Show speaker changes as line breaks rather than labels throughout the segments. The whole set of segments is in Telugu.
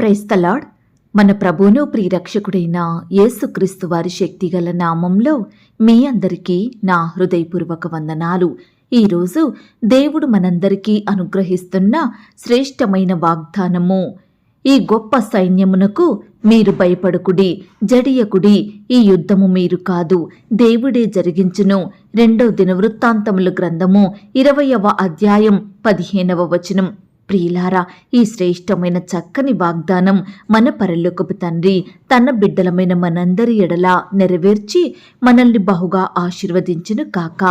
క్రైస్తలాడ్ మన ప్రభువును ప్రియరక్షకుడైన యేసుక్రీస్తు వారి శక్తిగల నామంలో మీ అందరికీ నా హృదయపూర్వక వందనాలు. ఈరోజు దేవుడు మనందరికీ అనుగ్రహిస్తున్న శ్రేష్టమైన వాగ్దానము ఈ గొప్ప సైన్యమునకు మీరు భయపడుకుడి జడియకుడి ఈ యుద్ధము మీరు కాదు. దేవుడే జరిగించును. రెండో దిన వృత్తాంతముల గ్రంథము ఇరవయవ అధ్యాయం పదిహేనవ వచనం. ప్రియులారా ఈ శ్రేష్టమైన చక్కని వాగ్దానం మన పరలోకపు తండ్రి తన బిడ్డలమైన మనందరి ఎడల నెరవేర్చి మనల్ని బహుగా ఆశీర్వదించును కాక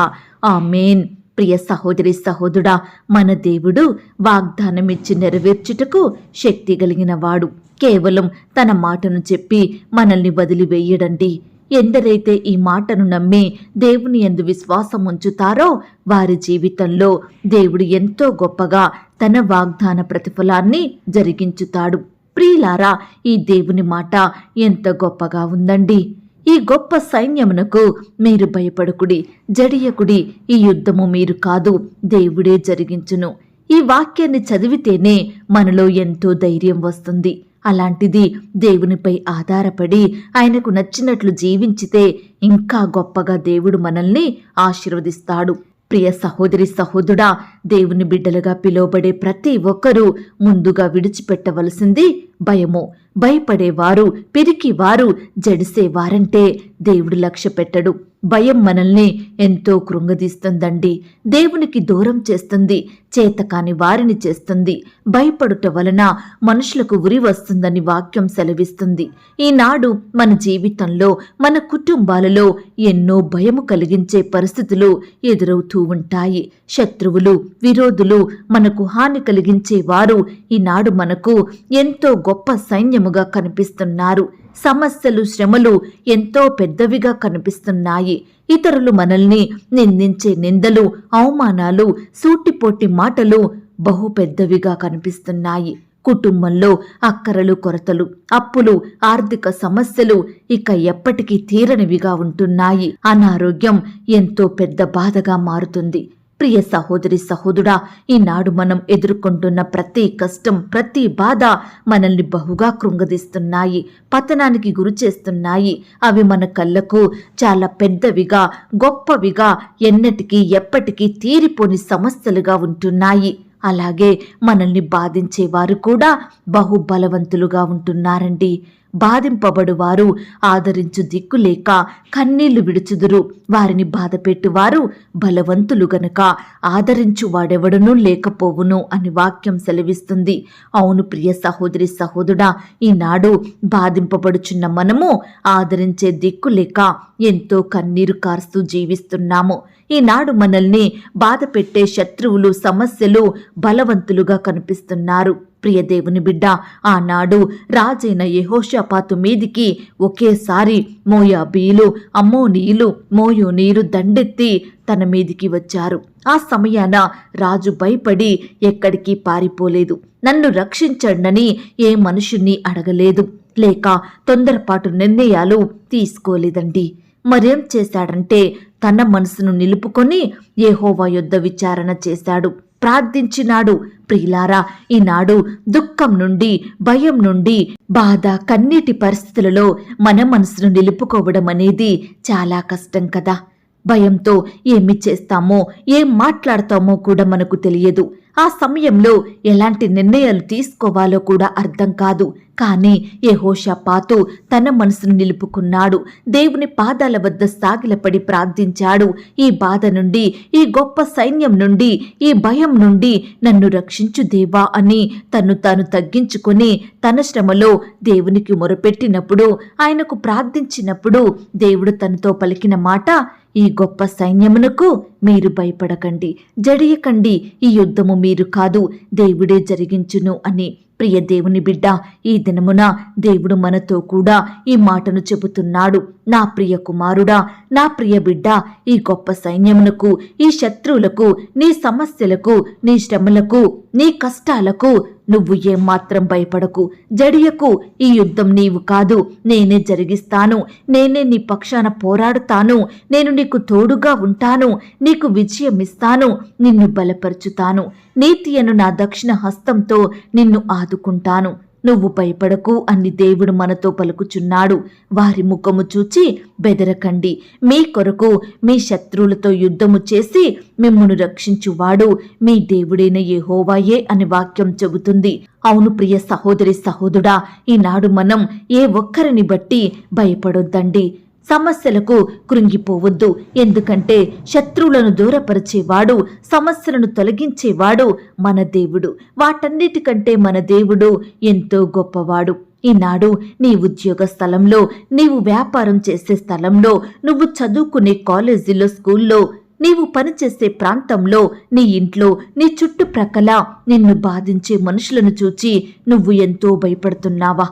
ఆమెన్. ప్రియ సహోదరి సహోదరుడా మన దేవుడు వాగ్దానమిచ్చి నెరవేర్చుటకు శక్తి కలిగిన వాడు. కేవలం తన మాటను చెప్పి మనల్ని వదిలివేయడండి. ఎందరైతే ఈ మాటను నమ్మి దేవుని ఎందు విశ్వాసం ఉంచుతారో వారి జీవితంలో దేవుడు ఎంతో గొప్పగా తన వాగ్దాన ప్రతిఫలాన్ని జరిగించుతాడు. ప్రియులారా ఈ దేవుని మాట ఎంత గొప్పగా ఉందండి. ఈ గొప్ప సైన్యమునకు మీరు భయపడకుడి జడియకుడి ఈ యుద్ధము మీరు కాదు దేవుడే జరిగించును. ఈ వాక్యాన్ని చదివితేనే మనలో ఎంతో ధైర్యం వస్తుంది. అలాంటిది దేవునిపై ఆధారపడి ఆయనకు నచ్చినట్లు జీవించితే ఇంకా గొప్పగా దేవుడు మనల్ని ఆశీర్వదిస్తాడు. ప్రియ సహోదరి సహోదుడా దేవుని బిడ్డలుగా పిలువబడే ప్రతి ఒక్కరూ ముందుగా విడిచిపెట్టవలసింది భయము. భయపడేవారు పిరికివారు జడిసేవారంటే దేవుడు లక్ష్య పెట్టడు భయం మనల్ని ఎంతో కృంగదీస్తుందండి. దేవునికి దూరం చేస్తుంది చేతకాని వారిని చేస్తుంది. భయపడుట వలన మనుషులకు ఉరి వస్తుందని వాక్యం సెలవిస్తుంది. ఈనాడు మన జీవితంలో మన కుటుంబాలలో ఎన్నో భయము కలిగించే పరిస్థితులు ఎదురవుతూ ఉంటాయి. శత్రువులు విరోధులు మనకు హాని కలిగించే వారు ఈనాడు మనకు ఎంతో గొప్ప సైన్యముగా కనిపిస్తున్నారు. సమస్యలు శ్రమలు ఎంతో పెద్దవిగా కనిపిస్తున్నాయి. ఇతరులు మనల్ని నిందించే నిందలు అవమానాలు సూటిపోటి మాటలు బహు పెద్దవిగా కనిపిస్తున్నాయి. కుటుంబంలో అక్కరలు కొరతలు అప్పులు ఆర్థిక సమస్యలు ఇక ఎప్పటికీ తీరనివిగా ఉంటున్నాయి. అనారోగ్యం ఎంతో పెద్ద బాధగా మారుతుంది. ప్రియ సహోదరి సహోదుడా ఈనాడు మనం ఎదుర్కొంటున్న ప్రతి కష్టం ప్రతి బాధ మనల్ని బహుగా కృంగదీస్తున్నాయి పతనానికి గురి చేస్తున్నాయి. అవి మన కళ్ళకు చాలా పెద్దవిగా గొప్పవిగా ఎన్నటికీ ఎప్పటికీ తీరిపోని సమస్యలుగా ఉంటున్నాయి. అలాగే మనల్ని బాధించేవారు కూడా బహుబలవంతులుగా ఉంటున్నారండి. బాధింపబడువారు ఆదరించు దిక్కు లేక కన్నీళ్ళు విడుచుదురు. వారిని బాధపెట్టువారు బలవంతులు గనుక. ఆదరించు వాడెవడనూ లేకపోవును అని వాక్యం సెలవిస్తుంది. అవును ప్రియ సహోదరి సహోదరుడా ఈనాడు బాధింపబడుచున్న మనము ఆదరించే దిక్కు లేక ఎంతో కన్నీరు కారుస్తూ జీవిస్తున్నాము. ఈనాడు మనల్ని బాధ పెట్టే శత్రువులు సమస్యలు బలవంతులుగా కనిపిస్తున్నారు. ప్రియదేవుని బిడ్డ ఆనాడు రాజైన యహోషపాతు మీదికి ఒకేసారి మోయాబీలు అమ్మోనీయులు మోయోనీరు దండెత్తి తన మీదికి వచ్చారు. ఆ సమయాన రాజు భయపడి ఎక్కడికి పారిపోలేదు. నన్ను రక్షించండని ఏ మనుషుణ్ణి అడగలేదు. లేక తొందరపాటు నిర్ణయాలు తీసుకోలేదండి. మరేం చేశాడంటే తన మనసును నిలుపుకొని ఏహోవా యుద్ధ విచారణ చేశాడు. ప్రార్థించినాడు. ప్రియులారా ఈనాడు దుఃఖం నుండి భయం నుండి బాధ కన్నీటి పరిస్థితులలో మన మనసును నిలుపుకోవడం అనేది చాలా కష్టం కదా. భయంతో ఏమి చేస్తామో ఏం మాట్లాడతామో కూడా మనకు తెలియదు. ఆ సమయంలో ఎలాంటి నిర్ణయాలు తీసుకోవాలో కూడా అర్థం కాదు. కానీ యహోషపాతు తన మనసును నిలుపుకున్నాడు. దేవుని పాదాల వద్ద సాగిలపడి ప్రార్థించాడు. ఈ బాధ నుండి ఈ గొప్ప సైన్యం నుండి ఈ భయం నుండి నన్ను రక్షించు దేవా అని తను తాను తగ్గించుకొని తన శ్రమలో దేవునికి మొరపెట్టినప్పుడు ఆయనకు ప్రార్థించినప్పుడు దేవుడు తనతో పలికిన మాట ఈ గొప్ప సైన్యమునకు మీరు భయపడకండి జడియకండి ఈ యుద్ధము మీరు కాదు దేవుడే జరిగించును అని. ప్రియ దేవుని బిడ్డ ఈ దినమున దేవుడు మనతో కూడా ఈ మాటను చెబుతున్నాడు. నా ప్రియ కుమారుడా నా ప్రియ బిడ్డ ఈ గొప్ప సైన్యమునకు ఈ శత్రువులకు నీ సమస్యలకు నీ శ్రమలకు నీ కష్టాలకు నువ్వు ఏమాత్రం భయపడకు. జడియకు ఈ యుద్ధం నీవు కాదు. నేనే జరిగిస్తాను. నేనే నీ పక్షాన పోరాడుతాను. నేను నీకు తోడుగా ఉంటాను. నీకు విజయం ఇస్తాను నిన్ను బలపరుచుతాను. నీతియను నా దక్షిణ హస్తంతో నిన్ను ఆదుకుంటాను. నువ్వు భయపడకు అని దేవుడు మనతో పలుకుచున్నాడు. వారి ముఖము చూచి బెదరకండి. మీ కొరకు మీ శత్రువులతో యుద్ధము చేసి మిమ్మును రక్షించువాడు. మీ దేవుడైన యెహోవాయే అని వాక్యం చెబుతుంది. అవును ప్రియ సహోదరి సహోదరుడా ఈనాడు మనం ఏ ఒక్కరిని బట్టి భయపడొద్దండి. సమస్యలకు కృంగిపోవద్దు. ఎందుకంటే శత్రువులను దూరపరిచేవాడు సమస్యలను తొలగించేవాడు మన దేవుడు. వాటన్నిటికంటే మన దేవుడు ఎంతో గొప్పవాడు. ఈనాడు నీ ఉద్యోగ స్థలంలో నీవు వ్యాపారం చేసే స్థలంలో నువ్వు చదువుకునే కాలేజీలో స్కూల్లో నీవు పనిచేసే ప్రాంతంలో నీ ఇంట్లో నీ చుట్టుప్రక్కల నిన్ను బాధించే మనుషులను చూచి నువ్వు ఎంతో భయపడుతున్నావా?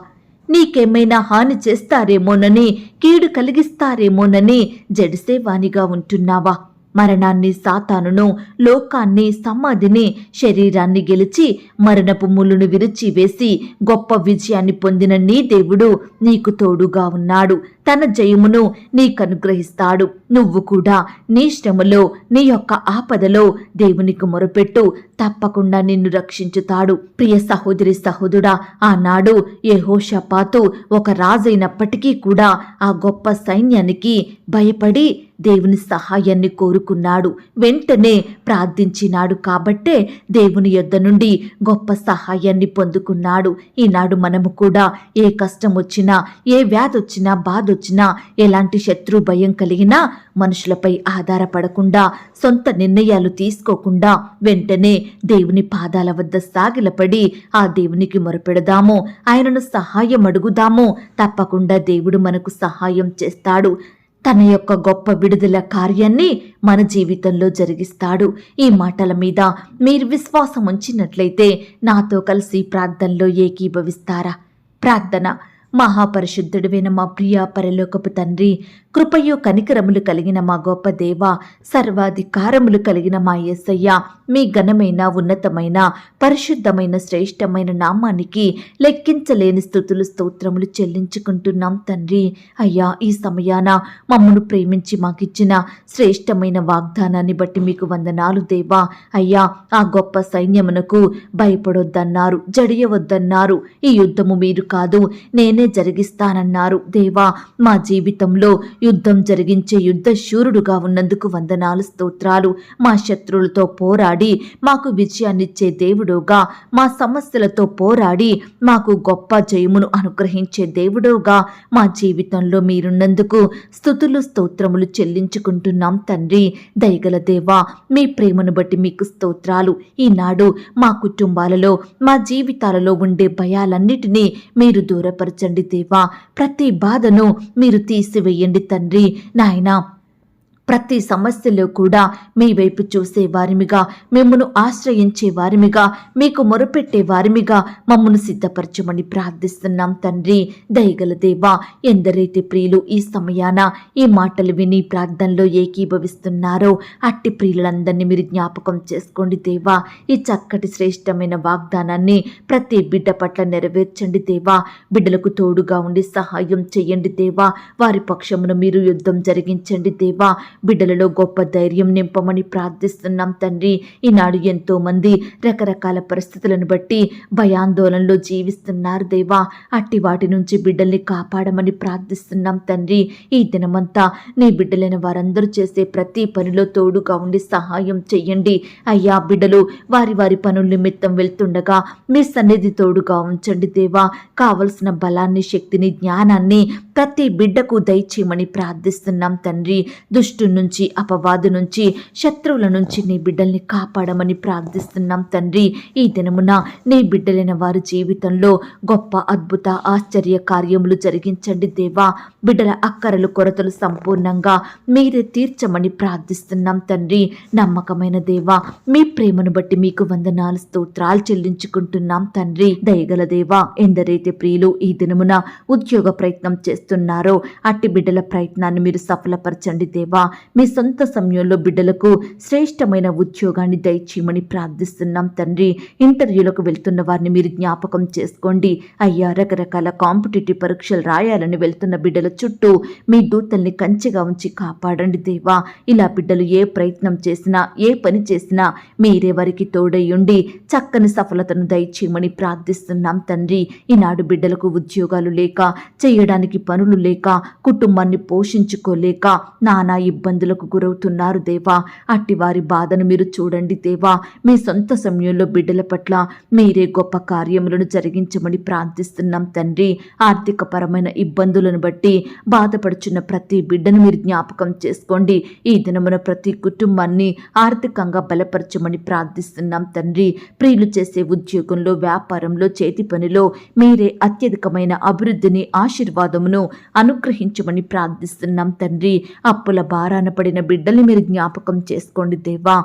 నీకేమైనా హాని చేస్తారేమోనని కీడు కలిగిస్తారేమోనని జడిసేవానిగా ఉంటున్నావా? మరణాన్ని సాతానును లోకాన్ని సమాధిని శరీరాన్ని గెలిచి మరణపు ముళ్ళును విరిచి వేసి గొప్ప విజయాన్ని పొందిన నీ దేవుడు నీకు తోడుగా ఉన్నాడు. తన జయమును నీకు అనుగ్రహిస్తాడు. నువ్వు కూడా నీ శ్రమలో నీ యొక్క ఆపదలో దేవునికి మొరపెట్టు. తప్పకుండా నిన్ను రక్షించుతాడు. ప్రియ సహోదరి సహోదరుడా ఆనాడు యహోషపాతు ఒక రాజైనప్పటికీ కూడా ఆ గొప్ప సైన్యానికి భయపడి దేవుని సహాయాన్ని కోరుకున్నాడు. వెంటనే ప్రార్థించినాడు కాబట్టే దేవుని యొద్ద నుండి గొప్ప సహాయాన్ని పొందుకున్నాడు. ఈనాడు మనము కూడా ఏ కష్టం వచ్చినా ఏ వ్యాధి వచ్చినా బాధ వచ్చినా ఎలాంటి శత్రు భయం కలిగినా మనుషులపై ఆధారపడకుండా సొంత నిర్ణయాలు తీసుకోకుండా వెంటనే దేవుని పాదాల వద్ద సాగిలపడి ఆ దేవునికి మొరపెడదాము. ఆయనను సహాయం అడుగుదాము. తప్పకుండా దేవుడు మనకు సహాయం చేస్తాడు. తన యొక్క గొప్ప విడుదల కార్యాన్ని మన జీవితంలో జరిగిస్తాడు. ఈ మాటల మీద మీరు విశ్వాసం ఉంచినట్లయితే నాతో కలిసి ప్రార్థనలో ఏకీభవిస్తారా? ప్రార్థన. మహాపరిశుద్ధుడివైన మా ప్రియ పరలోకపు తండ్రి కృపయు కనికరములు కలిగిన మా గొప్ప దేవ సర్వాధికారములు కలిగిన మా యేసయ్య మీ ఘనమైన ఉన్నతమైన పరిశుద్ధమైన శ్రేష్టమైన నామానికి లెక్కించలేని స్థుతులు స్తోత్రములు చెల్లించుకుంటున్నాం తండ్రి. అయ్యా ఈ సమయాన మమ్మను ప్రేమించి మాకిచ్చిన శ్రేష్టమైన వాగ్దానాన్ని బట్టి మీకు వందనాలు దేవా. అయ్యా ఆ గొప్ప సైన్యమునకు భయపడొద్దన్నారు జడియవద్దన్నారు ఈ యుద్ధము మీరు కాదు నేను జరిగిస్తానన్నారు. దేవా మా జీవితంలో యుద్ధం జరిగించే యుద్ధ శూరుడుగా ఉన్నందుకు వందనాలు స్తోత్రాలు. మా శత్రువులతో పోరాడి మాకు విజయాన్నిచ్చే దేవుడుగా. మా సమస్యలతో పోరాడి మాకు గొప్ప జయమును అనుగ్రహించే దేవుడుగా. మా జీవితంలో మీరున్నందుకు స్థుతులు స్తోత్రములు చెల్లించుకుంటున్నాం తండ్రి. దయగల దేవా మీ ప్రేమను బట్టి మీకు స్తోత్రాలు. ఈనాడు మా కుటుంబాలలో మా జీవితాలలో ఉండే భయాలన్నిటినీ మీరు దూరపరచండి దేవా. ప్రతి బాధను మీరు తీసివేయండి తండ్రి. నాయనా ప్రతి సమస్యలో కూడా మీ వైపు చూసే వారిమిగా మిమ్మను ఆశ్రయించే వారిమిగా మీకు మొరపెట్టే వారిమిగా మమ్మను సిద్ధపరచమని ప్రార్థిస్తున్నాం తండ్రి. దయగల దేవా ఎందరైతే ప్రియులు ఈ సమయాన ఈ మాటలు విని ప్రార్థనలో ఏకీభవిస్తున్నారో అట్టి ప్రియులందరినీ మీరు జ్ఞాపకం చేసుకోండి దేవా. ఈ చక్కటి శ్రేష్టమైన వాగ్దానాన్ని ప్రతి బిడ్డ పట్ల నెరవేర్చండి దేవా. బిడ్డలకు తోడుగా ఉండి సహాయం చేయండి దేవా. వారి పక్షమును మీరు యుద్ధం జరిగించండి దేవా. బిడ్డలలో గొప్ప ధైర్యం నింపమని ప్రార్థిస్తున్నాం తండ్రి. ఈనాడు ఎంతో మంది రకరకాల పరిస్థితులను బట్టి భయాందోళనలో జీవిస్తున్నారు దేవా. అట్టి వాటి నుంచి బిడ్డల్ని కాపాడమని ప్రార్థిస్తున్నాం తండ్రి. ఈ దినమంతా నీ బిడ్డలైన వారందరూ చేసే ప్రతి పనిలో తోడుగా ఉండి సహాయం చెయ్యండి. అయ్యా బిడ్డలు వారి వారి పనుల నిమిత్తం వెళ్తుండగా మీ సన్నిధి తోడుగా ఉంచండి దేవా. కావలసిన బలాన్ని శక్తిని జ్ఞానాన్ని ప్రతి బిడ్డకు దయచేయమని ప్రార్థిస్తున్నాం తండ్రి. దుష్టు నుంచి అపవాదు నుంచి శత్రువుల నుంచి నీ బిడ్డల్ని కాపాడమని ప్రార్థిస్తున్నాం తండ్రి. ఈ దినమున నీ బిడ్డలైన వారి జీవితంలో గొప్ప అద్భుత ఆశ్చర్య కార్యములు జరిగించండి దేవా. బిడ్డల అక్కరలు కొరతలు సంపూర్ణంగా మీరే తీర్చమని ప్రార్థిస్తున్నాం తండ్రి. నమ్మకమైన దేవా మీ ప్రేమను బట్టి మీకు వందనాలు స్తోత్రాలు చెల్లించుకుంటున్నాం తండ్రి. దయగల దేవా ఎందరైతే ప్రియులు ఈ దినమున ఉద్యోగ ప్రయత్నం చేస్తున్నారో అట్టి బిడ్డల ప్రయత్నాన్ని మీరు సఫలపరచండి దేవా. మీ సొంత సమయంలో బిడ్డలకు శ్రేష్టమైన ఉద్యోగాన్ని దయచేయమని ప్రార్థిస్తున్నాం తండ్రి. ఇంటర్వ్యూలకు వెళ్తున్న వారిని మీరు జ్ఞాపకం చేసుకోండి. అయ్యా రకరకాల కాంపిటేటివ్ పరీక్షలు రాయాలని వెళ్తున్న బిడ్డల చుట్టూ మీ దూతల్ని కంచెగా ఉంచి కాపాడండి దేవా. ఇలా బిడ్డలు ఏ ప్రయత్నం చేసినా ఏ పని చేసినా మీరే వారికి తోడయ్యుండి చక్కని సఫలతను దయచేయమని ప్రార్థిస్తున్నాం తండ్రి. ఈనాడు బిడ్డలకు ఉద్యోగాలు లేక చేయడానికి పనులు లేక కుటుంబాన్ని పోషించుకోలేక నానా ఇబ్బంది ఇబ్బందులకు గురవుతున్నారు దేవా. అట్టి వారి బాధను మీరు చూడండి దేవా. మీ సొంత సమయంలో బిడ్డల పట్ల మీరే గొప్ప కార్యములను జరిగించమని ప్రార్థిస్తున్నాం తండ్రి. ఆర్థిక పరమైన ఇబ్బందులను బట్టి బాధపడుచున్న ప్రతి బిడ్డను మీరు జ్ఞాపకం చేసుకోండి. ఈ దినమున ప్రతి కుటుంబాన్ని ఆర్థికంగా బలపరచమని ప్రార్థిస్తున్నాం తండ్రి. ప్రియులు చేసే ఉద్యోగంలో వ్యాపారంలో చేతి పనిలో మీరే అత్యధికమైన అభివృద్ధిని ఆశీర్వాదమును అనుగ్రహించమని ప్రార్థిస్తున్నాం తండ్రి. అప్పుల బారాన పడిన బిడ్డల్ని మీరు జ్ఞాపకం చేసుకోండి దేవా.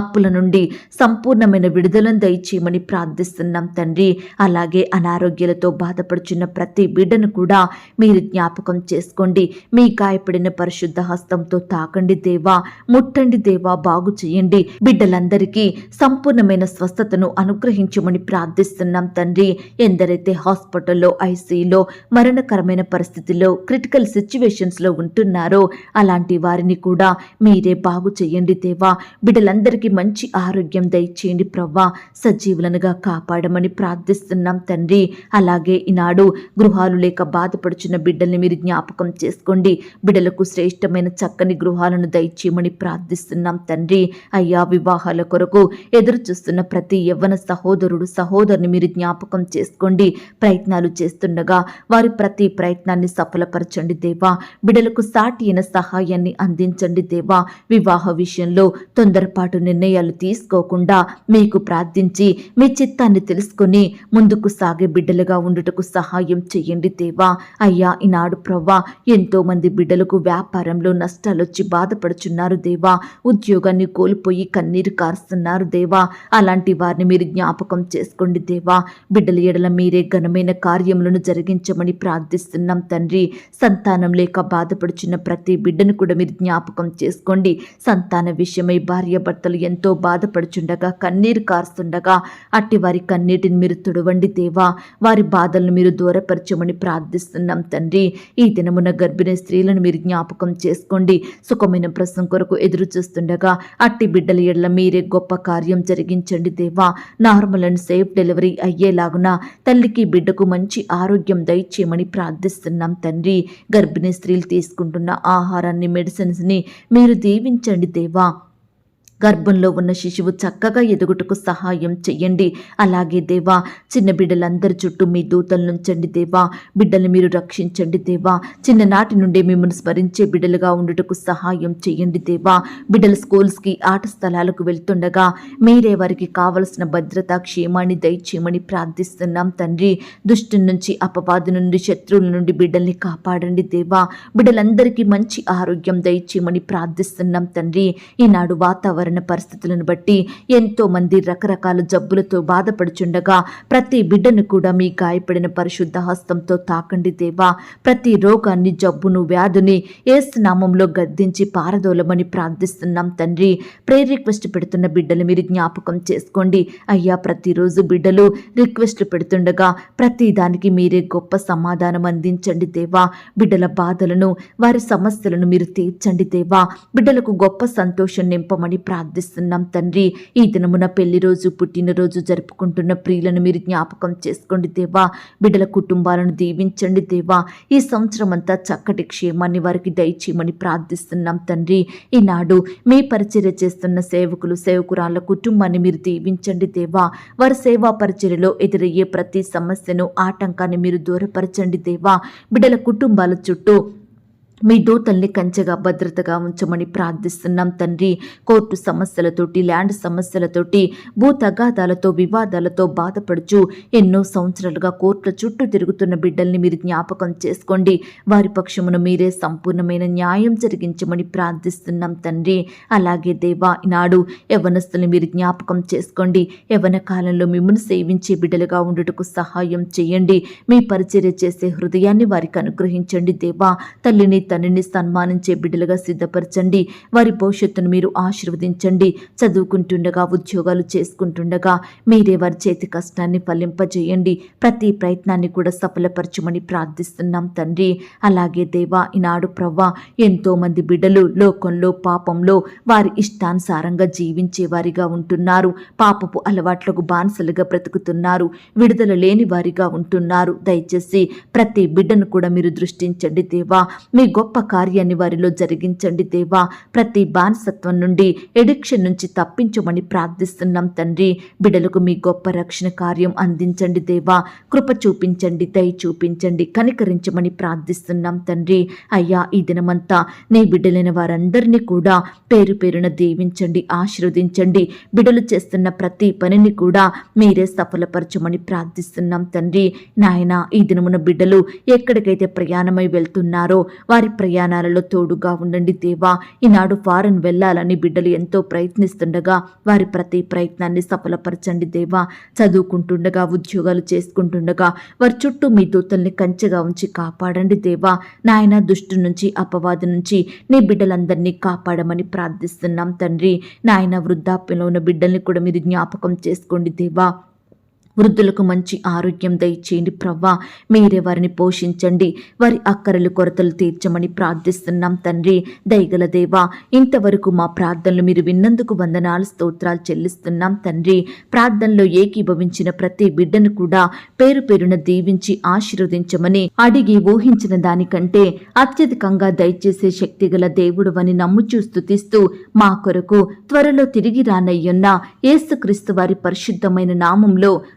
అప్పుల నుండి సంపూర్ణమైన విడుదలను దయచేయమని ప్రార్థిస్తున్నాం తండ్రి. అలాగే అనారోగ్యాలతో బాధపడుచున్న ప్రతి బిడ్డను కూడా మీరు జ్ఞాపకం చేసుకోండి. మీ గాయపడిన పరిశుద్ధ హస్తంతో తాకండి దేవా. ముట్టండి దేవా బాగు చేయండి. బిడ్డలందరికీ సంపూర్ణమైన స్వస్థతను అనుగ్రహించమని ప్రార్థిస్తున్నాం తండ్రి. ఎందరైతే హాస్పిటల్లో ఐసీలో మరణకరమైన పరిస్థితిలో క్రిటికల్ సిచ్యువేషన్స్లో ఉంటున్నారో అలాంటి వారిని కూడా మీరే బాగు చేయండి దేవా. బిడ్డలందరికీ మంచి ఆరోగ్యం దయచేయండి ప్రవ్వా. సజీవులనుగా కాపాడమని ప్రార్థిస్తున్నాం తండ్రి. అలాగే ఈనాడు గృహాలు లేక బాధపడుచున్న బిడ్డల్ని మీరు జ్ఞాపకం చేసుకోండి. బిడ్డలకు శ్రేష్టమైన చక్కని గృహాలను దయచేయమని ప్రార్థిస్తున్నాం తండ్రి. అయ్యా వివాహాల కొరకు ఎదురు చూస్తున్న ప్రతి యవ్వన సహోదరుడు సహోదరుని మీరు జ్ఞాపకం చేసుకోండి. ప్రయత్నాలు చేస్తుండగా వారి ప్రతి ప్రయత్నాన్ని సఫలపరచండి దేవా. బిడ్డలకు సాటి అయిన సహాయాన్ని అందించండి దేవా. వివాహ విషయంలో తొందరపాటు నిర్ణయాలు తీసుకోకుండా మీకు ప్రార్థించి మీ చిత్తాన్ని తెలుసుకొని ముందుకు సాగే బిడ్డలుగా ఉండుటకు సహాయం చేయండి దేవా. అయ్యా ఈనాడు ప్రవ్వా ఎంతో మంది బిడ్డలకు వ్యాపారంలో నష్టాలు వచ్చి బాధపడుచున్నారు దేవా. ఉద్యోగాన్ని కోల్పోయి కన్నీరు కారుస్తున్నారు దేవా. అలాంటి వారిని మీరు జ్ఞాపకం చేసుకోండి దేవా. బిడ్డల ఎడల మీరే ఘనమైన కార్యములను జరిగించమని ప్రార్థిస్తున్నాం తండ్రి. సంతానం లేక బాధపడుచున్న ప్రతి బిడ్డను కూడా మీరు జ్ఞాపకం చేసుకోండి. సంతాన విషయమై భార్య భర్తలు ఎంతో బాధపడుచుండగా కన్నీరు కారుస్తుండగా అట్టి వారి కన్నీటిని మీరు తుడవండి దేవా. వారి బాధలను మీరు దూరపరచమని ప్రార్థిస్తున్నాం తండ్రి. ఈ దినమున గర్భిణీ స్త్రీలను మీరు జ్ఞాపకం చేసుకోండి. సుఖమైన ప్రసవం కొరకు ఎదురు చూస్తుండగా అట్టి బిడ్డల ఎడల మీరే గొప్ప కార్యం జరిగించండి దేవా. నార్మల్ అండ్ సేఫ్ డెలివరీ అయ్యేలాగున తల్లికి బిడ్డకు మంచి ఆరోగ్యం దయచేయమని ప్రార్థిస్తున్నాం తండ్రి. గర్భిణీ స్త్రీలు తీసుకుంటున్న ఆహారాన్ని మెడిసిన్స్ని మీరు దీవించండి దేవా. గర్భంలో ఉన్న శిశువు చక్కగా ఎదుగుటకు సహాయం చెయ్యండి. అలాగే దేవా చిన్న బిడ్డలందరి చుట్టూ మీ దూతలు నుంచండి దేవా. బిడ్డలు మీరు రక్షించండి దేవా. చిన్ననాటి నుండి మిమ్మల్ని స్మరించే బిడ్డలుగా ఉండుటకు సహాయం చెయ్యండి దేవా. బిడ్డలు స్కూల్స్కి ఆట స్థలాలకు వెళ్తుండగా మీరే వారికి కావలసిన భద్రత క్షేమాన్ని దయచేయమని ప్రార్థిస్తున్నాం తండ్రి. దుష్టు నుంచి అపవాది నుండి శత్రువుల నుండి బిడ్డల్ని కాపాడండి దేవా. బిడ్డలందరికీ మంచి ఆరోగ్యం దయచేయమని ప్రార్థిస్తున్నాం తండ్రి. ఈనాడు వాతావరణం పరిస్థితులను బట్టి ఎంతో మంది రకరకాల జబ్బులతో బాధపడుచుండగా ప్రతి బిడ్డను కూడా మీ గాయపడిన పరిశుద్ధ హస్తంతో తాకండి దేవా. ప్రతి రోగాన్ని జబ్బును వ్యాధుని ఏసునామంలో గద్దించి పారదోలమని ప్రార్థిస్తున్నాం తండ్రి. ప్రే రిక్వెస్ట్ పెడుతున్న బిడ్డలు మీరు జ్ఞాపకం చేసుకోండి. అయ్యా ప్రతిరోజు బిడ్డలు రిక్వెస్ట్ పెడుతుండగా ప్రతి దానికి మీరే గొప్ప సమాధానం అందించండి దేవా. బిడ్డల బాధలను వారి సమస్యలను మీరు తీర్చండి దేవా. బిడ్డలకు గొప్ప సంతోషం నింపమని ప్రార్థిస్తున్నాం తండ్రి. ఈ దినమున పెళ్ళి రోజు పుట్టినరోజు జరుపుకుంటున్న ప్రియులను మీరు జ్ఞాపకం చేసుకోండి దేవా. బిడ్డల కుటుంబాలను దీవించండి దేవా. ఈ సంవత్సరం అంతా చక్కటి క్షేమాన్ని వారికి దయచేయమని ప్రార్థిస్తున్నాం తండ్రి. ఈనాడు మీ పరిచర్య చేస్తున్న సేవకులు సేవకురాళ్ళ కుటుంబాన్ని మీరు దీవించండి దేవా. వారి సేవా పరిచర్యలో ఎదురయ్యే ప్రతి సమస్యను ఆటంకాన్ని మీరు దూరపరచండి దేవా. బిడ్డల కుటుంబాల చుట్టూ మీ దూతల్ని కంచెగా భద్రతగా ఉంచమని ప్రార్థిస్తున్నాం తండ్రి. కోర్టు సమస్యలతోటి ల్యాండ్ సమస్యలతోటి భూ తగాదాలతో వివాదాలతో బాధపడుచు ఎన్నో సంవత్సరాలుగా కోర్టుల చుట్టూ తిరుగుతున్న బిడ్డల్ని మీరు జ్ఞాపకం చేసుకోండి. వారి పక్షమును మీరే సంపూర్ణమైన న్యాయం జరిగించమని ప్రార్థిస్తున్నాం తండ్రి. అలాగే దేవా ఈనాడు యవనస్తుల్ని మీరు జ్ఞాపకం చేసుకోండి. యవన కాలంలో మిమ్మల్ని సేవించే బిడ్డలుగా ఉండుటకు సహాయం చేయండి. మీ పరిచర్య చేసే హృదయాన్ని వారికి అనుగ్రహించండి దేవా. తల్లిని తండ్రిని సన్మానించే బిడ్డలుగా సిద్ధపరచండి. వారి భవిష్యత్తును మీరు ఆశీర్వదించండి. చదువుకుంటుండగా ఉద్యోగాలు చేసుకుంటుండగా మీరే వారి చేతి కష్టాన్ని ఫలింపజేయండి. ప్రతి ప్రయత్నాన్ని కూడా సఫలపరచమని ప్రార్థిస్తున్నాం తండ్రి. అలాగే దేవా ఈనాడు ప్రవ్వా ఎంతో మంది బిడ్డలు లోకంలో పాపంలో వారి ఇష్టానుసారంగా జీవించే వారిగా ఉంటున్నారు. పాపపు అలవాట్లకు బానిసలుగా బ్రతుకుతున్నారు. విడుదల లేని వారిగా ఉంటున్నారు. దయచేసి ప్రతి బిడ్డను కూడా మీరు దృష్టించండి దేవా. మీ గొప్ప కార్యాన్ని వారిలో జరిగించండి దేవా. ప్రతి బానిసత్వం నుండి ఎడిక్షన్ నుంచి తప్పించమని ప్రార్థిస్తున్నాం తండ్రి. బిడలకు మీ గొప్ప రక్షణ కార్యం అందించండి దేవా. కృప చూపించండి దయ చూపించండి కనికరించమని ప్రార్థిస్తున్నాం తండ్రి. అయ్యా ఈ దినమంతా నీ బిడ్డలైన వారందరినీ కూడా పేరు పేరున దీవించండి ఆశీర్వదించండి. బిడలు చేస్తున్న ప్రతి పనిని కూడా మీరే సఫలపరచమని ప్రార్థిస్తున్నాం తండ్రి. నాయన ఈ దినమున బిడ్డలు ఎక్కడికైతే ప్రయాణమై వెళ్తున్నారో వారి ప్రయాణాలలో తోడుగా ఉండండి దేవా. ఈనాడు ఫారెన్ వెళ్ళాలని బిడ్డలు ఎంతో ప్రయత్నిస్తుండగా వారి ప్రతి ప్రయత్నాన్ని సఫలపరచండి దేవా. చదువుకుంటుండగా ఉద్యోగాలు చేసుకుంటుండగా వారి చుట్టూ మీ దూతల్ని కంచెగా ఉంచి కాపాడండి దేవా. నాయన దుష్టు నుంచి అపవాది నుంచి నీ బిడ్డలందరినీ కాపాడమని ప్రార్థిస్తున్నాం తండ్రి. నాయన వృద్ధాప్యంలో ఉన్న బిడ్డల్ని కూడా మీరు జ్ఞాపకం చేసుకోండి దేవా. వృద్ధులకు మంచి ఆరోగ్యం దయచేయండి ప్రవ్వా. మీరే వారిని పోషించండి. వారి అక్కరలు కొరతలు తీర్చమని ప్రార్థిస్తున్నాం తండ్రి. దయగల దేవా ఇంతవరకు మా ప్రార్థనలు మీరు విన్నందుకు వందనాలు స్తోత్రాలు చెల్లిస్తున్నాం తండ్రి. ప్రార్థనలో ఏకీభవించిన ప్రతి బిడ్డను కూడా పేరు పేరున దీవించి ఆశీర్వదించమని అడిగి ఊహించిన దానికంటే అత్యధికంగా దయచేసే శక్తిగల దేవుడు అని నమ్ముచూ స్థుతిస్తూ మా కొరకు త్వరలో తిరిగి రానయ్యున్న ఏసుక్రీస్తు వారి పరిశుద్ధమైన నామంలో